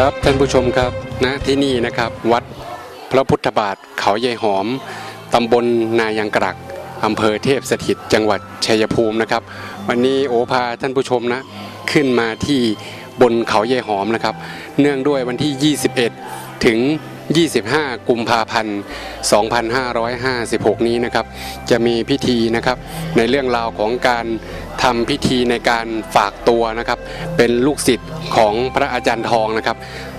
ครับท่านผู้ชมครับนะที่นี่นะครับวัดพระพุทธบาทเขาใยหอมตำบลนายังกรักอำเภอเทพสถิตจังหวัดชัยภูมินะครับ วันนี้โอพาท่านผู้ชมนะขึ้นมาที่บนเขาใยหอมนะครับ เนื่องด้วยวันที่ 21 ถึง 25 กุมภาพันธ์ 2556 นี้นะครับ จะมีพิธีนะครับในเรื่องราวของการทำพิธีในการฝากตัวนะครับ เป็นลูกศิษย์ของพระอาจารย์ทองนะครับ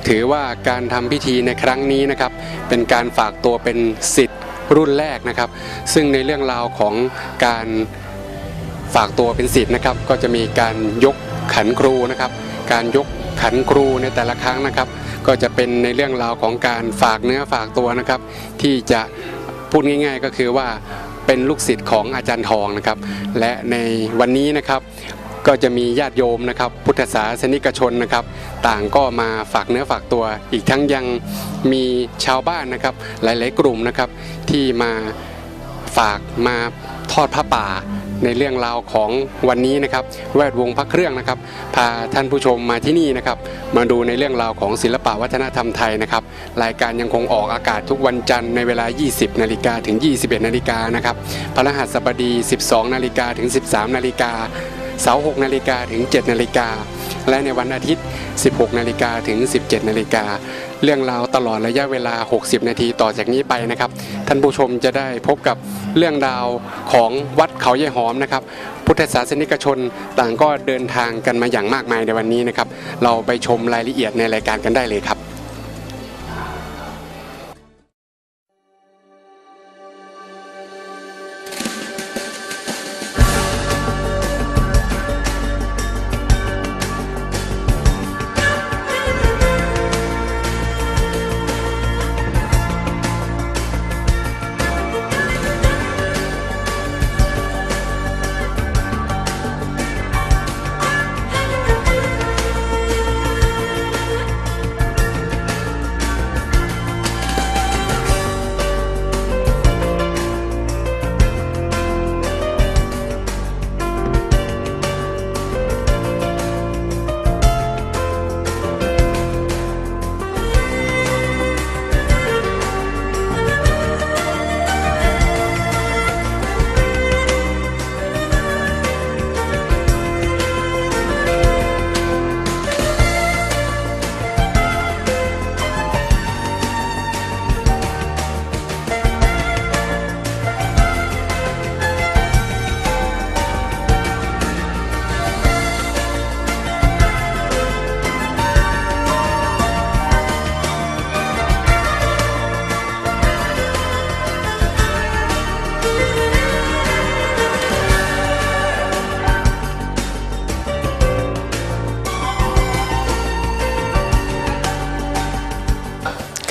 ถือว่าการทำพิธีในครั้งนี้นะครับ เป็นการฝากตัวเป็นศิษย์รุ่นแรกนะครับ ซึ่งในเรื่องราวของการฝากตัวเป็นศิษย์นะครับ ก็จะมีการยกขันครูนะครับ การยกขันครูในแต่ละครั้งนะครับ ก็จะเป็นในเรื่องราวของการฝากเนื้อฝากตัวนะครับ ที่จะพูดง่าย ๆ ก็คือว่าเป็นลูกศิษย์ของอาจารย์ทองนะครับ และในวันนี้นะครับก็จะมีญาติโยมนะครับ พุทธศาสนิกชนนะครับ ต่างก็มาฝากเนื้อฝากตัว อีกทั้งยังมีชาวบ้านนะครับ หลาย ๆ กลุ่มนะครับที่มาฝากมาทอดผ้าป่า ในเรื่องราวของวันนี้นะครับแวดวงพระเครื่องนะครับ พาท่านผู้ชมมาที่นี่นะครับ มาดูในเรื่องราวของศิลปะวัฒนธรรมไทยนะครับรายการยังคงออกอากาศทุกวันจันทร์ในเวลา 20 นาฬิกาถึง 21 นาฬิกานะครับพฤหัสบดี 12 นาฬิกาถึง 13 นาฬิกา เสาร์6นาฬิกาถึง 7 นาฬิกา และในวันอาทิตย์ 16 นาฬิกาถึง 17 นาฬิกา เรื่องราวตลอดระยะเวลา 60 นาทีต่อจากนี้ไปนะครับ ท่านผู้ชมจะได้พบกับเรื่องราวของวัดเขาใยหอมนะครับ พุทธศาสนิกชนต่างก็เดินทางกันมาอย่างมากมายในวันนี้นะครับ เราไปชมรายละเอียดในรายการกันได้เลยครับ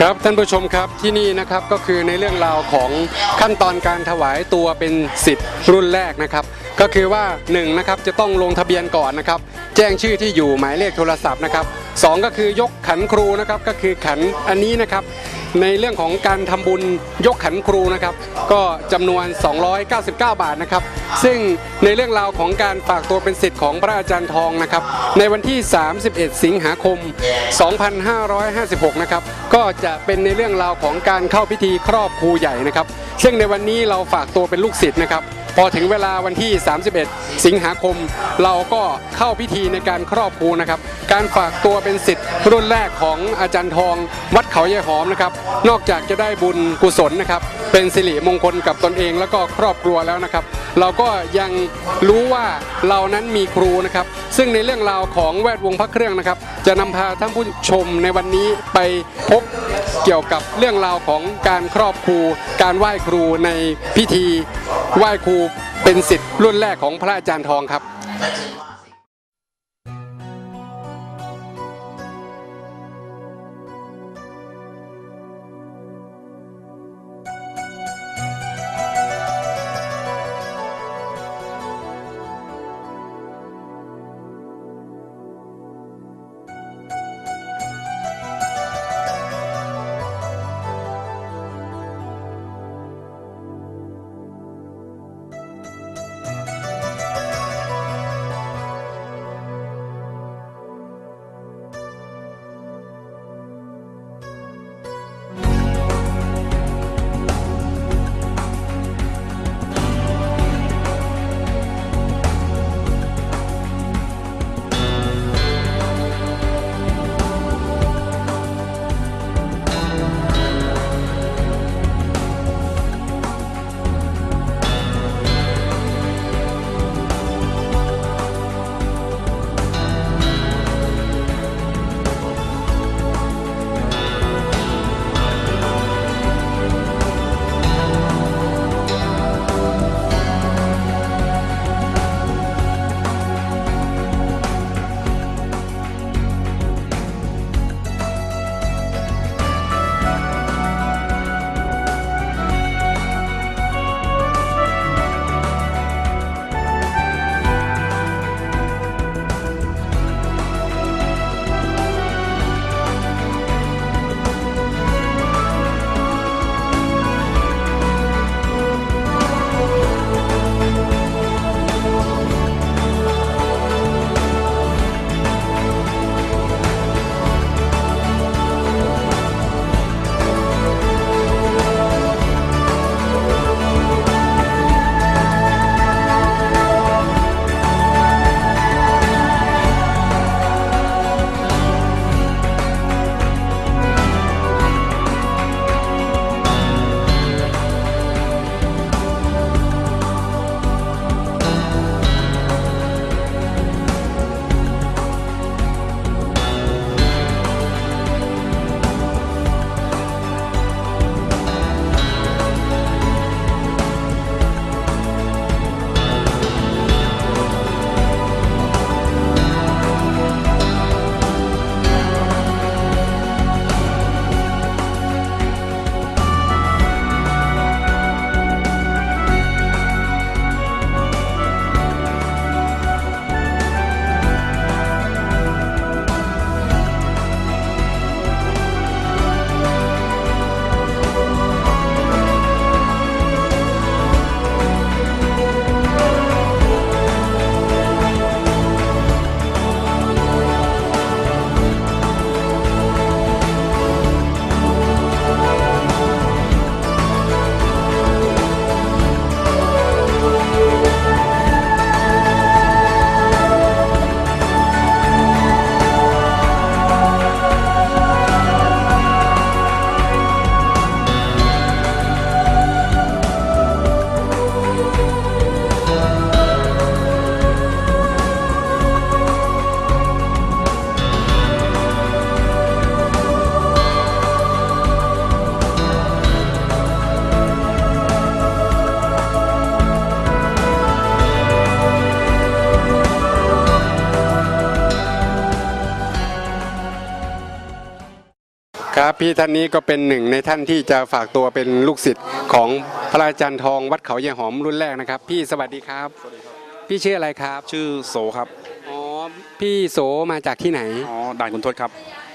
ครับท่านผู้ชมครับที่นี่นะครับก็คือในเรื่องราวของขั้นตอนการถวายตัวเป็นสิทธิ์รุ่นแรกนะครับ ก็คือว่า1นะครับจะต้องลงทะเบียนก่อนนะครับ แจ้งชื่อที่อยู่หมายเลขโทรศัพท์นะครับสองก็คือยกขันครูนะครับก็คือขันอันนี้นะครับ ในเรื่องของการทำบุญยกขันครูนะครับ ก็จำนวน 299 บาทนะครับ ซึ่งในเรื่องราวของการฝากตัวเป็นสิทธิ์ของพระอาจารย์ทองนะครับ ในวันที่ 31 สิงหาคม 2556 นะครับ ก็จะเป็นในเรื่องราวของการเข้าพิธีครอบครูใหญ่นะครับ ซึ่งในวันนี้เราฝากตัวเป็นลูกศิษย์นะครับพอถึงเวลาวันที่ 31 สิงหาคม เราก็เข้าพิธีในการครอบครูนะครับ การฝากตัวเป็นสิทธิ์รุ่นแรกของอาจารย์ทอง วัดเขายายหอมนะครับนอกจากจะได้บุญกุศลนะครับ เป็นสิริมงคลกับตนเองแล้วก็ครอบครัวแล้วนะครับ เราก็ยังรู้ว่าเรานั้นมีครูนะครับ ซึ่งในเรื่องราวของแวดวงพระเครื่องนะครับ จะนำพาท่านผู้ชมในวันนี้ไปพบเกี่ยวกับเรื่องราวของการครอบครู การไหว้ครูในพิธีไหว้ครูเป็นสิทธิ์รุ่นแรกของพระอาจารย์ทองครับ พี่ท่านนี้ก็เป็นหนึ่งในท่านที่จะฝากตัวเป็นลูกศิษย์ของพระอาจารย์ทองวัดเขาเยายหอมรุ่นแรกนะครับ พี่สวัสดีครับ พี่ชื่ออะไรครับ ชื่อโสครับ อ๋อ พี่โสมาจากที่ไหน อ๋อ ด่านคุณทศครับ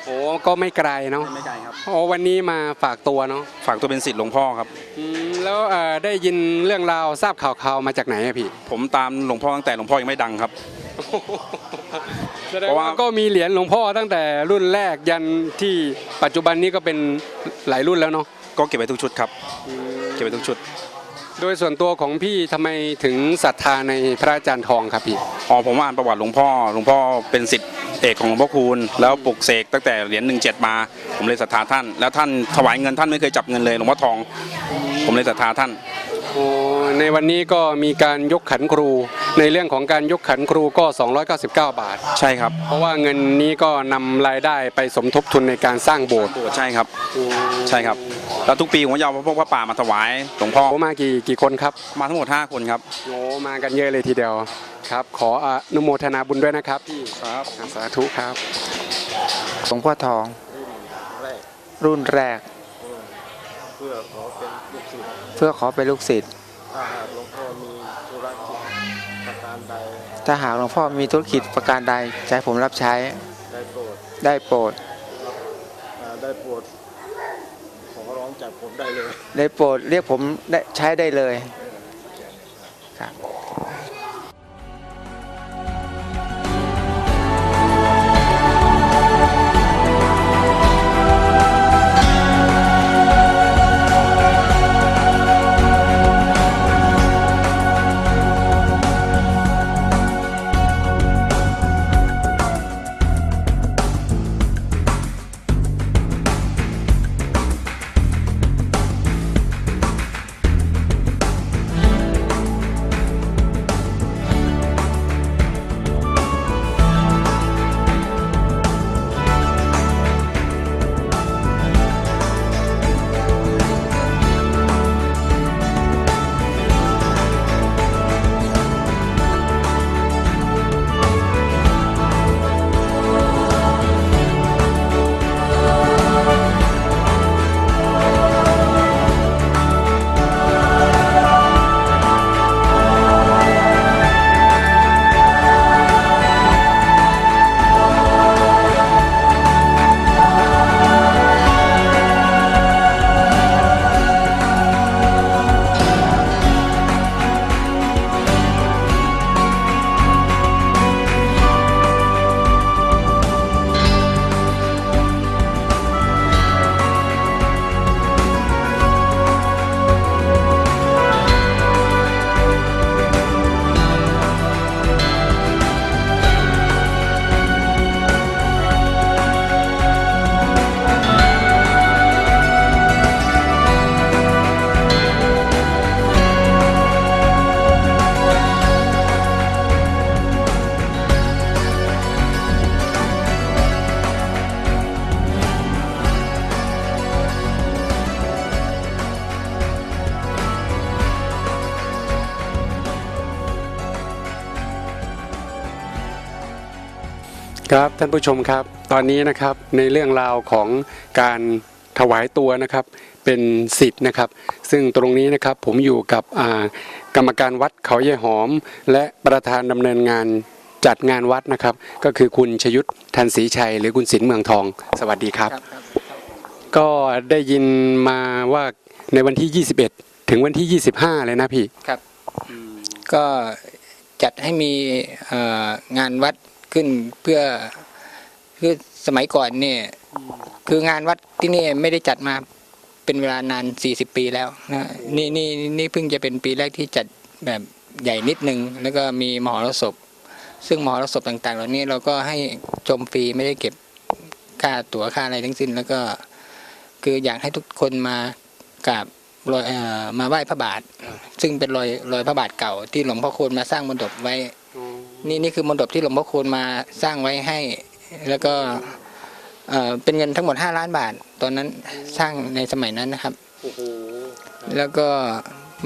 โอ้ก็ไม่ไกลเนาะ ไม่ไกลครับ โอ้วันนี้มาฝากตัวเนาะ ฝากตัวเป็นศิษย์หลวงพ่อครับ อืม แล้วเอ่อได้ยินเรื่องราวทราบข่าวๆมาจากไหนอะพี่ ผมตามหลวงพ่อตั้งแต่หลวงพ่อยังไม่ดังครับแสดง เพราะว่าว่าก็มีเหรียญหลวงพ่อตั้งแต่รุ่นแรกยันที่ปัจจุบันนี้ก็เป็นหลายรุ่นแล้วเนาะก็เก็บไว้ทุกชุดครับ เก็บไว้ทุกชุด โดยส่วนตัวของพี่ทำไมถึงศรัทธาในพระอาจารย์ทองครับพี่อ๋อผมอ่านประวัติหลวงพ่อหลวงพ่อเป็นศิษย์เอกของหลวงพ่อคูณแล้วปลุกเสกตั้งแต่เหรียญหนึ่งเจ็ดมา ผมเลยศรัทธาท่าน แล้วท่านถวายเงินท่านไม่เคยจับเงินเลยหลวงพ่อทอง ผมเลยศรัทธาท่าน โอ้ในวันนี้ก็มีการยกขันครู ในเรื่องของการยกขันครูก็ 299 บาท ใช่ครับ เพราะว่าเงินนี้ก็นำรายได้ไปสมทบทุนในการสร้างโบสถ์ใช่ครับ ใช่ครับ แล้วทุกปีผมก็จะเอาพวกพระป่ามาถวายหลวงพ่อโอ้มากี่กี่คนครับ มาทั้งหมด 5 คนครับโอ้มากันเยอะเลยทีเดียวครับ ขออนุโมทนาบุญด้วยนะครับพี่ครับสาธุครับหลวงพ่อทอง รุ่นแรก เพื่อขอเป็นลูกศิษย์ ถ้าหากหลวงพ่อมีธุรกิจประการใดจะให้ผมรับใช้ ได้โปรด ได้โปรดอ่าได้โปรด ขอร้องจากผมได้เลย ได้โปรดเรียกผมได้ใช้ได้เลยครับ ครับท่านผู้ชมครับ ตอนนี้นะครับในเรื่องราวของการถวายตัวนะครับเป็นสิทธิ์นะครับ ซึ่งตรงนี้นะครับผมอยู่กับอ่ากรรมการวัดเขาเยายหอม และประธานดำเนินงานจัดงานวัดนะครับ ก็คือคุณชยุทธทันศรีชัย หรือคุณศิลป์เมืองทอง สวัสดีครับ ก็ได้ยินมาว่าในวันที่ 21 ถึงวันที่ 25 เลยนะพี่ครับก็จัดให้มีเอ่องานวัด ขึ้นเพื่อคือสมัยก่อนเนี่ยคืองานวัดที่นี่ไม่ได้จัดมาเป็นเวลานาน 40 ปีแล้วนะนี่นี่นี่เพิ่งจะเป็นปีแรกที่จัดแบบใหญ่นิดนึง แล้วก็มีมหรสพ ซึ่งมหรสพต่างๆ เหล่านี้เราก็ให้ชมฟรีไม่ได้เก็บค่าตั๋วค่าอะไรทั้งสิ้น แล้วก็คืออยากให้ทุกคนมากราบรอยมาไหว้พระบาท ซึ่งเป็นรอยรอยพระบาทเก่าที่หลวงพ่อคูณมาสร้างมณฑปไว้ นี่นี่คือมณฑปที่หลวงพ่อคูณมาสร้างไว้ให้ แล้วก็เอ่อเป็นเงินทั้งหมด 5 ล้านบาท ตอนนั้นสร้างในสมัยนั้นนะครับ แล้วก็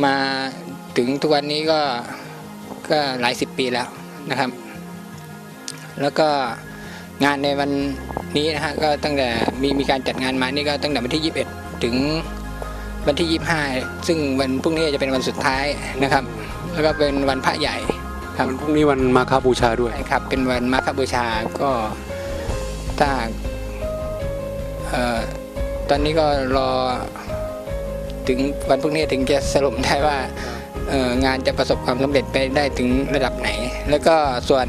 มาถึงทุกวันนี้ก็ก็หลายสิบปีแล้วนะครับ แล้วก็งานในวันนี้นะฮะก็ตั้งแต่มีมีการจัดงานมานี่ก็ตั้งแต่วันที่ 21 ถึงวันที่ 25 ซึ่งวันพรุ่งนี้จะเป็นวันสุดท้ายนะครับ แล้วก็เป็นวันพระใหญ่ ครับวันพรุ่งนี้วันมาฆบูชาด้วย ใช่ครับ เป็นวันมาฆบูชาก็ถ้าเอ่อตอนนี้ก็รอถึงวันพรุ่งนี้ถึงจะสรุปได้ว่าเอ่องานจะประสบความสำเร็จไปได้ถึงระดับไหน แล้วก็ส่วน